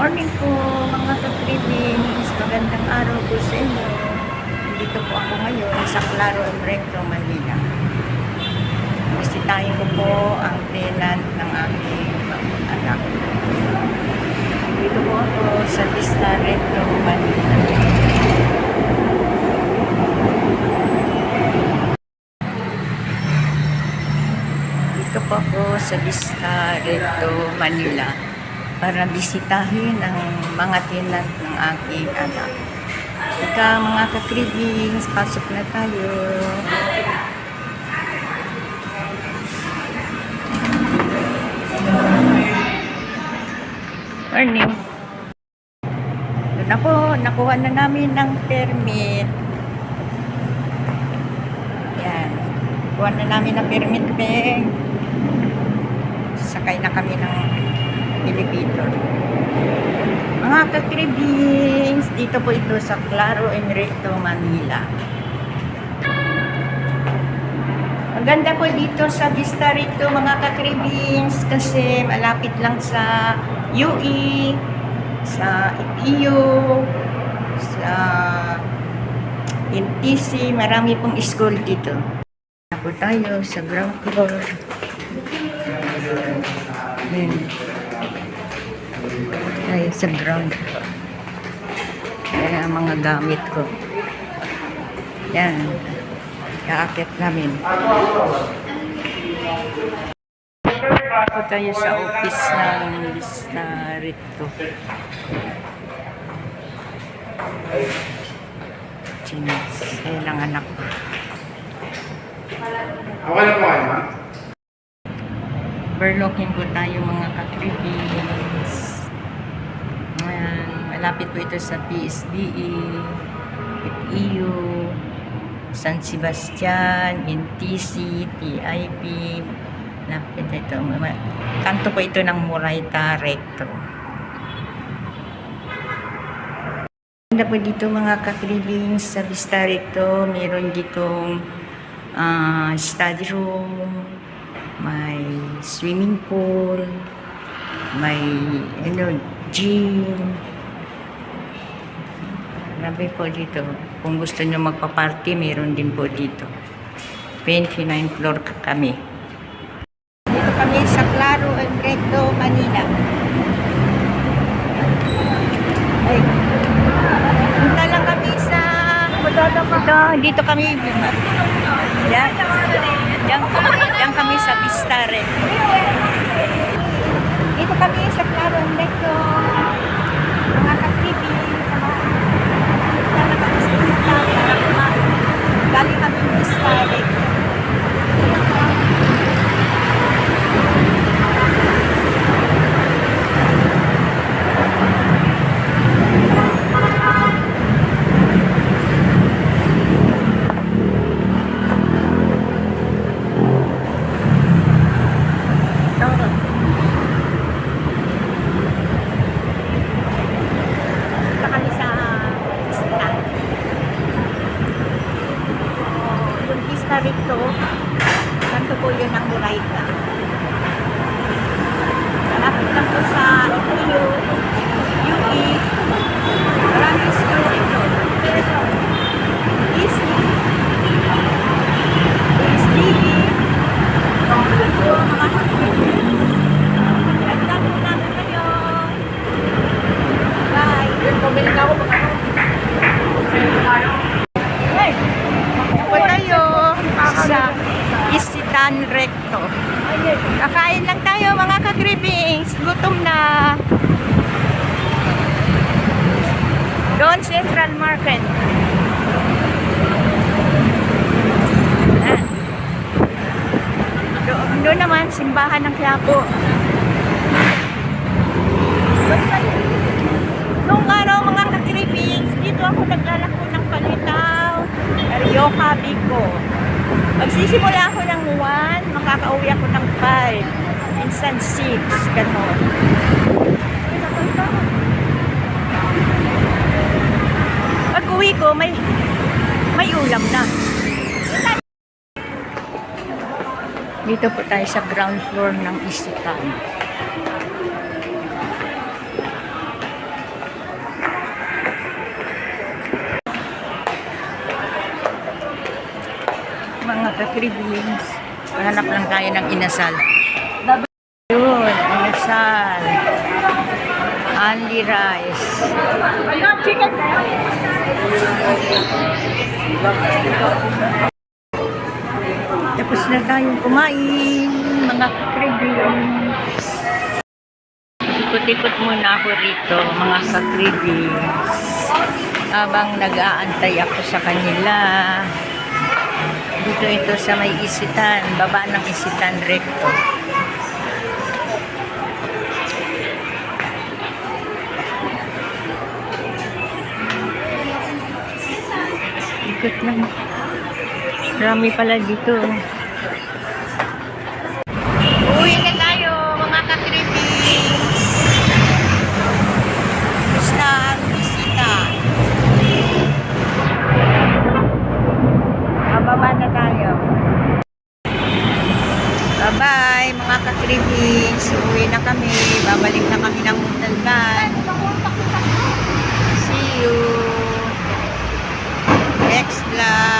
Morning po mga ka-tribings. Magandang araw po sa inyo. Dito po ako ngayon sa Claro and Recto, Manila. Bisitahin ko po ang tenant ng aking anak. Dito po ako sa Vista Recto, Manila. Dito po ako sa Vista Recto, Manila para bisitahin ang mga tenant ng aking anak. Ika mga kakribings, pasok na tayo. Morning. Doon na po, nakuha na namin ng permit. Yan. Kuha na namin ng permit, Peng. Sakay na kami ng elevator. Mga kakribings, dito po ito sa Claro Enrecto, Manila. Maganda po dito sa Vista rito mga kakribings kasi malapit lang sa UE, sa IPU, sa NTC, marami pong school dito. Ako tayo sa ground floor. Ayan. Tayo sa ground. Ayan ang mga gamit ko. Yan. Kaakit namin. Ako tayo sa office ng Vista Rito. Chinis. Ayan ang anak ko. Okay lang po kayo, ma'am? Overlooking po tayo mga kakribins. Malapit po ito sa PSDE, FEU, San Sebastian, NTC, TIP. Lapit ito. Kanto po ito ng Murayta Recto. Ganda po dito mga kakribins sa Vista Recto. Meron ditong ah, study room, may swimming pool, may ano, gym. Marami po dito. Kung gusto nyo magpa-party, meron din po dito. 29 floor ka- kami. Dito kami sa Claro and Recto, Manila. Ay, punta lang kami sa... Ito, dito kami. Yan. Kami, diyan kami sa Vista Recto. Dito kami sa Claro and Recto. Mga ka-TV. Sa mga... Punta lang kami sa Vista Recto. Galing kami sa Vista Recto. Ito. Punta kami sa pista. Pista rito, kanto po yun ang Murayta. Malapit lang po sa IPU, UE, maraming school rito. Easy, SDE, ito mga hospital. Ganda po namin kayo. Bye. Pumili na ako mag Hey, ako tayo sa Isitan Recto. Kakain lang tayo mga kagribings. Gutom na. Doon Central Market. Doon, doon naman, simbahan ng Quiapo. Noong araw mga kagribings, dito ako naglalako ng palitaw. Carioca, Bico. Magsisimula ako ng 1, makakauwi ako ng 5. Minsan 6, gano'n. Pag uwi ko, may may ulam na. Dito po tayo sa ground floor ng Isitan. Kakribings. Hanap lang tayo ng inasal. Yun, inasal. Only rice. Chicken. Tapos na tayong kumain, mga kakribings. Ikot-ikot muna ako rito, mga kakribings. Habang nag-aantay ako sa kanila. Dito ito sa may isitan, baba ng isitan recto. Ikot lang. Marami pala dito. Uwi guys, uuwi na kami. Babalik na kami ng Montalban. See you next vlog.